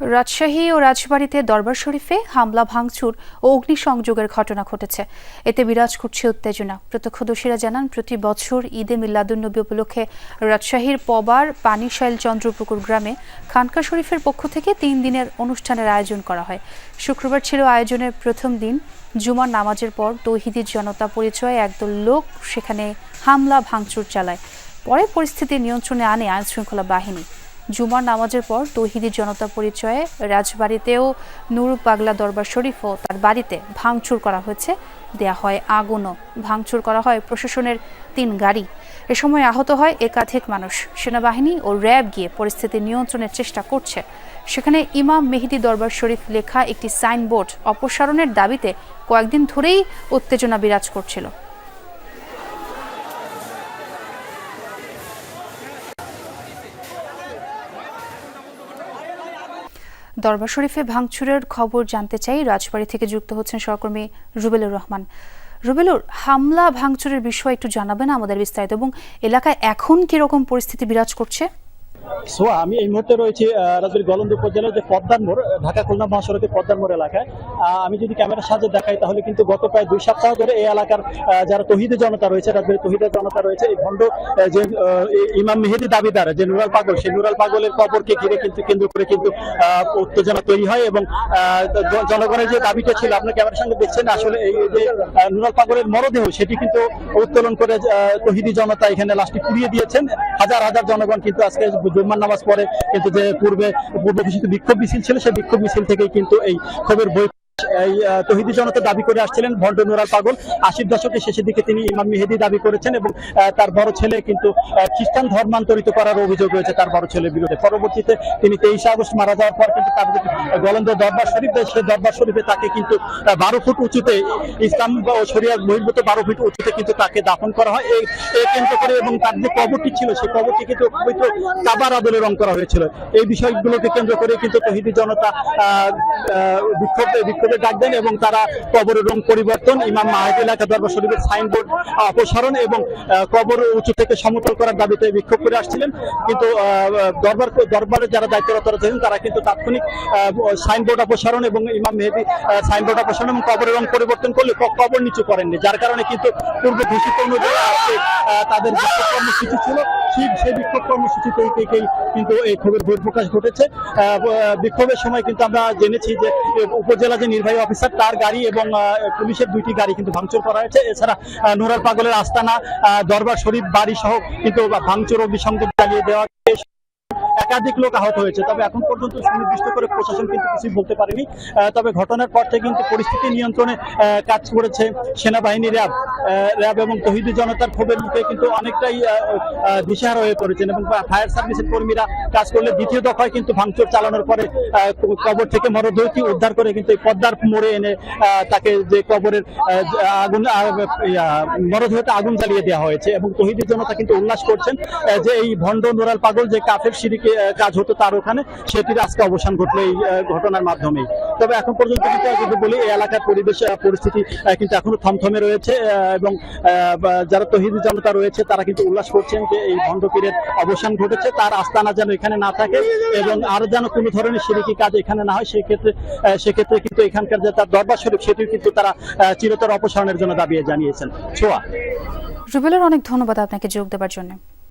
রাজশাহী ও রাজবাড়ীতে দরবার শরীফে হামলা, ভাঙচুর ও অগ্নিসংযোগের ঘটনা ঘটেছে। এতে বিরাজ করছে উত্তেজনা। প্রত্যক্ষদর্শীরা জানান, প্রতি বছর ঈদে মিল্লাদুন্নবী উপলক্ষে রাজশাহীর পবার পানিশাইল চন্দ্রপুকুর গ্রামে খানকা শরীফের পক্ষ থেকে তিন দিনের অনুষ্ঠানের আয়োজন করা হয়। শুক্রবার ছিল আয়োজনের প্রথম দিন। জুমার নামাজের পর তৌহিদি জনতা পরিচয়ে একদল লোক সেখানে হামলা, ভাঙচুর চালায়। পরে পরিস্থিতি নিয়ন্ত্রণে আনে আইনশৃঙ্খলা বাহিনী। জুমার নামাজের পর তৌহিদি জনতা পরিচয়ে রাজবাড়িতেও নুর পাগলা দরবার শরীফ ও তার বাড়িতে ভাঙচুর করা হয়েছে। দেয়া হয় আগুনও। ভাঙচুর করা হয় প্রশাসনের তিন গাড়ি। এ সময় আহত হয় একাধিক মানুষ। সেনাবাহিনী ও র্যাব গিয়ে পরিস্থিতি নিয়ন্ত্রণের চেষ্টা করছে। সেখানে ইমাম মেহেদি দরবার শরীফ লেখা একটি সাইনবোর্ড অপসারণের দাবিতে কয়েকদিন ধরেই উত্তেজনা বিরাজ করছিল। দরবার শরীফে ভাঙচুরের খবর জানতে চাই। রাজবাড়ি থেকে যুক্ত হচ্ছেন সহকর্মী রুবেলুর রহমান। রুবেলুর, হামলা, ভাঙচুরের বিষয় একটু জানাবেন আমাদের বিস্তারিত। এবং এলাকায় এখন কীরকম পরিস্থিতি বিরাজ করছে? সোয়া আমি এই মুহূর্তে রয়েছি আহ, রাজবাড়ী গলন্দ উপজেলার যে পদ্মার মোড় ঢাকা খুলনা মহাসড়কের পদ্মার মোড় এলাকায়। আমি যদি ক্যামেরার সাহায্যে দেখাই তাহলে কিন্তু গত প্রায় দুই সপ্তাহ ধরে এই এলাকার যারা তহিদে জনতা রয়েছে রাজবাড়ী তহিদের জনতা রয়েছে এই ভণ্ড যে ইমাম মেহেদি দাবিদার যে নুরাল পাগল সেই নুরাল পাগলের কবরকে ঘিরে কিন্তু কেন্দ্র করে কিন্তু উত্তেজনা তৈরি হয় এবং জনগণের যে দাবিটা ছিল আপনি ক্যামেরার সঙ্গে দেখছেন আসলে এই যে নুরাল পাগলের মরদেহ সেটি কিন্তু উত্তোলন করে তহিদি জনতা এখানে লাশটি পুড়িয়ে দিয়েছেন। হাজার হাজার জনগণ কিন্তু আজকে জুম্মার নামাজ পড়ে, কিন্তু যে পূর্বে পূর্বে বিক্ষোভ মিছিল ছিল, সেই বিক্ষোভ মিছিল থেকেই কিন্তু এই ক্ষোভের বই এই তহিদি জনতা দাবি করে আসছিলেন পাগল। আশির শেষের দিকে তিনি ইমাম মেহেদি দাবি করেছেন এবং তার বড় ছেলে কিন্তু খ্রিস্টান ধর্মান্তরিত করার অভিযোগ রয়েছে তার বড় ছেলের বিরুদ্ধে। পরবর্তীতে তিনি তেইশে আগস্ট মারা যাওয়ার পর কিন্তু তার গলন্দ দরবার শরীফ সেই দরবার শরীফে তাকে কিন্তু বারো ফুট উঁচুতে ইসলাম ও শরিয়ার বহির্ভূত বারো ফুট উঁচুতে কিন্তু তাকে দাফন করা হয়। এই কেন্দ্র করে এবং তার যে কবরটি ছিল সেই কবরটি কিন্তু পবিত্র কাবার আদলে রং করা হয়েছিল। এই বিষয়গুলোকে কেন্দ্র করে কিন্তু তহিদি জনতা আহ, বিক্ষোভ বিক্ষোভে ডাক দেন এবং তারা কবরের রং পরিবর্তন, ইমাম মাহাদি এলাকা দরবার শরীফের সাইনবোর্ড অপসারণ এবং কবর উঁচু থেকে সমতল করার দাবিতে বিক্ষোভ করে আসছিলেন। কিন্তু দরবার, দরবারে যারা দায়িত্বরত ছিলেন তারা কিন্তু তাৎক্ষণিক সাইনবোর্ড অপসারণ এবং ইমাম মেহেদি সাইনবোর্ড অপসারণ এবং কবরের রং পরিবর্তন করলে কবর নিচু করেননি। যার কারণে কিন্তু পূর্ব ঘোষিত অনুযায়ী তাদের বিক্ষোভ কর্মসূচি ছিল। ঠিক সেই বিক্ষোভ কর্মসূচি থেকেই কিন্তু এই ক্ষোভের বহিঃপ্রকাশ ঘটেছে। বিক্ষোভের সময় কিন্তু আমরা জেনেছি যে উপজেলা যে নির্বাহী অফিসার, তার গাড়ি এবং পুলিশের দুইটি গাড়ি কিন্তু ভাঙচুর করা হয়েছে। এছাড়া নোরার পাগলের আস্তানা দরবার শরীফ, বাড়ি সহ কিন্তু ভাঙচুর অগ্নিসংযোগ চালিয়ে দেওয়া একাধিক লোক আহত হয়েছে। তবে এখন পর্যন্ত সুনির্দিষ্ট করে প্রশাসন কিন্তু কিছুই বলতে পারেনি। তবে ঘটনার পর থেকে কিন্তু পরিস্থিতি নিয়ন্ত্রণে কাজ করেছে সেনাবাহিনী র্যাব এবং তহিদি জনতার ক্ষোভের মুখে কিন্তু অনেকটাই আহ, হয়ে পড়েছেন এবং ফায়ার সার্ভিসের কর্মীরা কাজ করলে দ্বিতীয় দফায় কিন্তু ভাঙচুর চালানোর পরে কবর থেকে মরদেহটি উদ্ধার করে কিন্তু এই পদ্মার মোড়ে এনে তাকে যে কবরের আগুন মরদেহতে আগুন জ্বালিয়ে দেওয়া হয়েছে এবং তহিদি জনতা কিন্তু উল্লাস করছেন যে এই ভণ্ড নোরাল পাগল যে কাফের সিঁড়িকে কাজ হতো তার ওখানে সেটির আজকে অবসান ঘটলো এই ঘটনার মাধ্যমেই। তবে এখন পর্যন্ত কিন্তু বলি এই এলাকার পরিবেশ পরিস্থিতি কিন্তু এখনও থমথমে রয়েছে এবং যারা তহিদি জনতা রয়েছে, তারা কিন্তু উল্লাস করছেন যে এই ভণ্ডপীরের অবসান ঘটেছে। তার আস্তানা যেন এখানে না থাকে এবং আর যেন কোনো ধরনের সিরিকি কাজ এখানে না হয়, সেক্ষেত্রে সেক্ষেত্রে কিন্তু এখানকার যে তার দরবার শরীফ, সেটিও কিন্তু তারা চিরতর অপসারণের জন্য দাবি জানিয়েছেন। ছোয়া। রুবেলের অনেক ধন্যবাদ আপনাকে যোগ দেওয়ার জন্য।